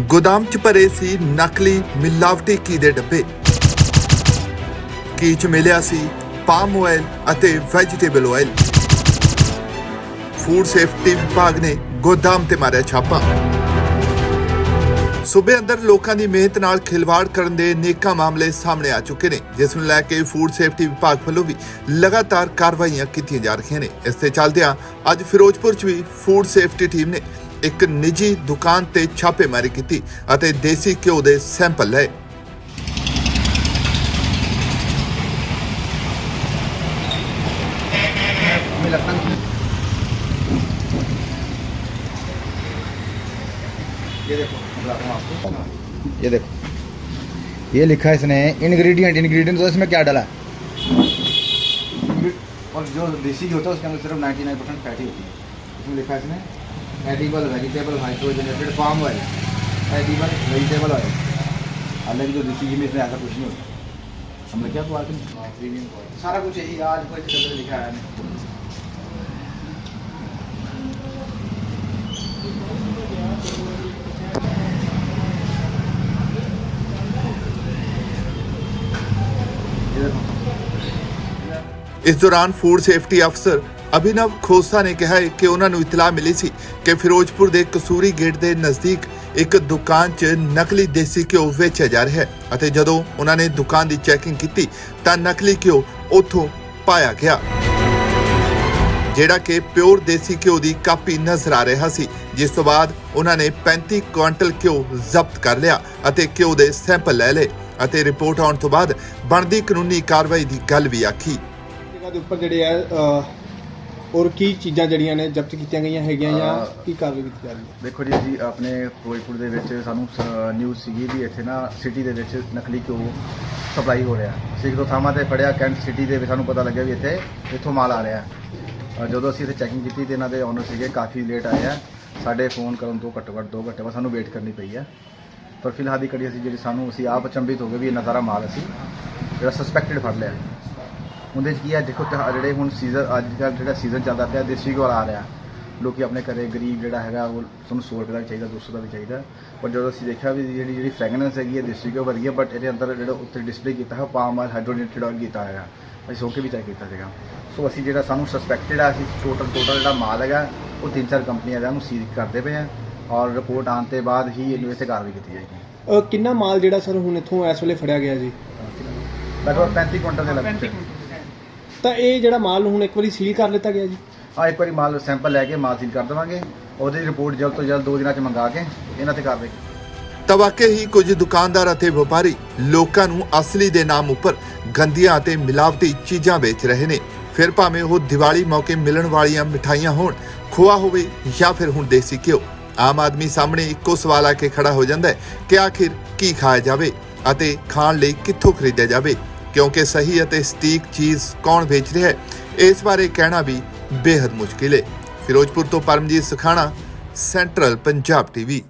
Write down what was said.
ਗੋਦਾਮ 'ਚ ਭਰੇ ਸੀ ਨਕਲੀ ਮਿਲਾਵਟੀ ਘੀ ਦੇ ਡੱਬੇ। ਘੀ 'ਚ ਮਿਲਿਆ ਸੀ? ਪਾਮ ਆਇਲ ਅਤੇ ਵੈਜੀਟੇਬਲ ਆਇਲ ਫੂਡ ਸੇਫਟੀ ਵਿਭਾਗ ਨੇ ਗੋਦਾਮ ਤੇ ਮਾਰਿਆ ਛਾਪਾ। ਸੂਬੇ ਅੰਦਰ ਲੋਕਾਂ ਦੀ ਮਿਹਨਤ ਨਾਲ ਖਿਲਵਾੜ ਕਰਨ ਦੇ ਨੇਕਾਂ ਮਾਮਲੇ ਸਾਹਮਣੇ ਆ ਚੁੱਕੇ ਨੇ, ਜਿਸ ਨੂੰ ਲੈ ਕੇ ਫੂਡ ਸੇਫਟੀ ਵਿਭਾਗ ਵੱਲੋਂ ਵੀ ਲਗਾਤਾਰ ਕਾਰਵਾਈਆਂ ਕੀਤੀਆਂ ਜਾ ਰਹੀਆਂ ਨੇ। ਇਸ ਤੇ ਚੱਲਦਿਆਂ ਅੱਜ ਫਿਰੋਜ਼ਪੁਰ 'ਚ ਵੀ ਫੂਡ ਸੇਫਟੀ ਟੀਮ ਨੇ ਇੱਕ ਨਿੱਜੀ ਦੁਕਾਨ ਤੇ ਛਾਪੇਮਾਰੀ ਕੀਤੀ ਅਤੇ ਦੇਸੀ ਘਿਓ ਦੇ ਸੈਂਪਲ ਲਏ हमें लगता है ये देखो बताता हूँ आपको ये देखो ये लिखा है इसने इंग्रेडिएंट इंग्रेडिएंट तो इसमें क्या डाला है और जो देसी घी होता है उसके अंदर सिर्फ 99 परसेंट फैटी होती है इसमें लिखा है इसने edible vegetable hydrogenated farm oil edible vegetable oil हालाँकि जो ऋषि जी में इसमें ऐसा कुछ नहीं होता। हमने क्या तो प्रीमियम हाँ, सारा कुछ यही आज कोई लिखा है। इस दौरान फ़ूड सेफ्टी अफसर ਅਭਿਨਵ ਖੋਸਾ ਨੇ ਕਿਹਾ ਹੈ ਕਿ ਉਹਨਾਂ ਨੂੰ ਇਤਲਾਹ ਮਿਲੀ ਸੀ ਕਿ ਫਿਰੋਜ਼ਪੁਰ ਦੇ ਕਸੂਰੀ ਗੇਟ ਦੇ ਨਜ਼ਦੀਕ ਇੱਕ ਦੁਕਾਨ 'ਚ ਨਕਲੀ ਦੇਸੀ ਘਿਓ ਵੇਚਿਆ ਜਾ ਰਿਹਾ ਹੈ ਅਤੇ ਜਦੋਂ ਉਹਨਾਂ ਨੇ ਦੁਕਾਨ ਦੀ ਚੈਕਿੰਗ ਕੀਤੀ ਤਾਂ ਨਕਲੀ ਘਿਓ ਉੱਥੋਂ ਪਾਇਆ ਗਿਆ। ਜਿਹੜਾ ਕਿ ਪਿਓਰ ਦੇਸੀ ਘਿਓ ਦੀ ਕਾਪੀ ਨਜ਼ਰ ਆ ਰਿਹਾ ਸੀ, ਜਿਸ ਤੋਂ ਬਾਅਦ ਉਹਨਾਂ ਨੇ 35 ਕੁਇੰਟਲ ਘਿਓ ਜ਼ਬਤ ਕਰ ਲਿਆ ਅਤੇ ਘਿਓ ਦੇ ਸੈਂਪਲ ਲੈ ਲਏ ਅਤੇ ਰਿਪੋਰਟ ਆਉਣ ਤੋਂ ਬਾਅਦ ਬਣਦੀ ਕਾਨੂੰਨੀ ਕਾਰਵਾਈ ਦੀ ਗੱਲ ਵੀ ਆਖੀ। ਜਗ੍ਹਾ ਦੇ ਉੱਪਰ ਜਿਹੜੇ ਆ ਹੋਰ ਕੀ ਚੀਜ਼ਾਂ ਜਿਹੜੀਆਂ ਨੇ ਜ਼ਬਤ ਕੀਤੀਆਂ ਗਈਆਂ ਹੈਗੀਆਂ ਜਾਂ ਕੀ ਕਾਰਵਾਈ ਕੀਤੀ ਜਾ ਰਹੀ ਹੈ? ਦੇਖੋ ਜੀ ਅਸੀਂ ਆਪਣੇ ਫਿਰੋਜ਼ਪੁਰ ਦੇ ਵਿੱਚ ਸਾਨੂੰ ਨਿਊਜ਼ ਸੀਗੀ ਵੀ ਇੱਥੇ ਨਾ ਸਿਟੀ ਦੇ ਵਿੱਚ ਨਕਲੀ ਘਿਓ ਸਪਲਾਈ ਹੋ ਰਿਹਾ। ਅਸੀਂ ਇੱਕ ਦੋ ਥਾਵਾਂ ਤੇ ਫੜਿਆ ਕੈਂਟ ਸਿਟੀ ਦੇ ਵਿੱਚ ਸਾਨੂੰ ਪਤਾ ਲੱਗਿਆ ਵੀ ਇੱਥੇ ਇੱਥੋਂ ਮਾਲ ਆ ਰਿਹਾ। ਜਦੋਂ ਅਸੀਂ ਇੱਥੇ ਚੈਕਿੰਗ ਕੀਤੀ ਤੇ ਇਹਨਾਂ ਦੇ ਓਨਰ ਸੀਗੇ ਕਾਫੀ ਲੇਟ ਆਏ ਆ। ਸਾਡੇ ਫੋਨ ਕਰਨ ਤੋਂ ਘੱਟੋ ਘੱਟ 2 ਘੰਟੇ ਬਾਅਦ ਸਾਨੂੰ ਵੇਟ ਕਰਨੀ ਪਈ ਆ। ਪਰ ਫਿਲਹਾਲ ਦੀ ਕੜੀ ਅਸੀਂ ਜਿਹੜੀ ਸਾਨੂੰ ਅਸੀਂ ਆਪ ਅਚੰਭਿਤ ਹੋ ਗਏ ਵੀ ਇਹ ਨਜ਼ਾਰਾ ਮਾਲ ਅਸੀਂ ਜਿਹੜਾ ਸਸਪੈਕਟਡ ਫੜ ਲਿਆ। ਉਹਦੇ 'ਚ ਕੀ ਹੈ ਦੇਖੋ ਤਿਉਹਾਰ ਜਿਹੜੇ ਹੁਣ ਸੀਜ਼ਨ ਅੱਜ ਕੱਲ੍ਹ ਜਿਹੜਾ ਸੀਜ਼ਨ ਚੱਲਦਾ ਪਿਆ ਦੇਸੀ ਘਿਓ ਆ ਰਿਹਾ। ਲੋਕੀ ਆਪਣੇ ਘਰੇ ਗਰੀਬ ਜਿਹੜਾ ਹੈਗਾ ਉਹ ਤੁਹਾਨੂੰ 100 ਰੁਪਏ ਦਾ ਵੀ ਚਾਹੀਦਾ 200 ਦਾ ਵੀ ਚਾਹੀਦਾ। ਪਰ ਜਦੋਂ ਅਸੀਂ ਦੇਖਿਆ ਵੀ ਜਿਹੜੀ ਜਿਹੜੀ ਫ੍ਰੈਗਨੈਂਸ ਹੈਗੀ ਹੈ ਦੇਸੀ ਘਿਓ ਵਰਗੀ ਹੈ ਬਟ ਇਹਦੇ ਅੰਦਰ ਜਿਹੜਾ ਉੱਤੇ ਡਿਸਪਲੇ ਕੀਤਾ ਹੈ ਪਾਮ ਆਇਲ ਹਾਈਡਰੋਜਨੇਟਡ ਆਇਲ ਕੀਤਾ ਹੈਗਾ ਅਸੀਂ ਸੋ ਕੇ ਵੀ ਚੈੱਕ ਕੀਤਾ ਸੀਗਾ। ਸੋ ਅਸੀਂ ਜਿਹੜਾ ਸਾਨੂੰ ਸਸਪੈਕਟਡ ਆ ਅਸੀਂ ਟੋਟਲ ਟੋਟਲ ਜਿਹੜਾ ਮਾਲ ਹੈਗਾ ਉਹ ਤਿੰਨ ਚਾਰ ਕੰਪਨੀਆਂ ਦਾ ਉਹਨੂੰ ਸੀਲ ਕਰਦੇ ਪਏ ਆ ਔਰ ਰਿਪੋਰਟ ਆਉਣ ਤੇ ਬਾਅਦ ਹੀ ਇਹਨੂੰ ਇੱਥੇ ਕਾਰਵਾਈ ਕੀਤੀ ਜਾਏਗੀ। ਕਿੰਨਾ ਮਾਲ ਜਿਹੜਾ ਸਰ ਹੁਣ ਇੱਥੋਂ ਇਸ ਵੇਲੇ ਫੜਿਆ ਗਿਆ ਜੀ? ਲਗਭਗ 35 ਕੁਇੰਟਲ ਦੇ ਲਗਭਗ ਤਾਂ ਇਹ ਜਿਹੜਾ ਮਾਲ ਹੁਣ ਇੱਕ ਵਾਰੀ ਸੀਲ ਕਰ ਲਿੱਤਾ ਗਿਆ ਜੀ? ਆ ਇੱਕ ਵਾਰੀ ਮਾਲ ਸੈਂਪਲ ਲੈ ਕੇ ਮਾਲ ਸੀਲ ਕਰ ਦੇਵਾਂਗੇ। ਉਹਦੀ ਰਿਪੋਰਟ ਜਲਦ ਤੋਂ ਜਲਦ ਦੋ ਦਿਨਾਂ ਚ ਮੰਗਾ ਕੇ ਇਹਨਾਂ ਤੇ ਕਾਰਵਾਈ ਤਾਂ ਵਾਕਈ ਹੀ ਕੁਝ ਦੁਕਾਨਦਾਰ ਅਤੇ ਵਪਾਰੀ ਲੋਕਾਂ ਨੂੰ ਅਸਲੀ ਦੇ ਨਾਮ ਉੱਪਰ ਗੰਦੀਆਂ ਅਤੇ ਮਿਲਾਵਟੀ ਚੀਜ਼ਾਂ ਵੇਚ ਰਹੇ ਨੇ। ਫਿਰ ਭਾਵੇਂ ਉਹ ਦੀਵਾਲੀ ਮੌਕੇ ਮਿਲਣ ਵਾਲੀਆਂ ਮਿਠਾਈਆਂ ਹੋਣ ਖੋਆ ਹੋਵੇ ਜਾਂ ਫਿਰ ਹੁਣ ਦੇਸੀ ਘਿਓ। ਆਮ ਆਦਮੀ ਸਾਹਮਣੇ ਇੱਕੋ ਸਵਾਲ ਆ ਕੇ ਖੜਾ ਹੋ ਜਾਂਦਾ ਹੈ ਕਿ ਆਖਿਰ ਕੀ ਖਾਇਆ ਜਾਵੇ ਅਤੇ ਖਾਣ ਲਈ ਕਿੱਥੋਂ ਖਰੀਦਿਆ ਜਾਵੇ। ਕਿਉਂਕਿ ਸਹੀ ਅਤੇ ਸਟੀਕ ਚੀਜ਼ ਕੌਣ ਵੇਚ ਰਿਹਾ ਹੈ? ਇਸ ਬਾਰੇ ਕਹਿਣਾ ਵੀ ਬੇहद ਮੁਸ਼ਕਿਲ ਹੈ ਫਿਰੋਜ਼ਪੁਰ ਤੋਂ ਪਰਮਜੀਤ ਸਖਾਣਾ, ਸੈਂਟਰਲ ਪੰਜਾਬ ਟੀਵੀ।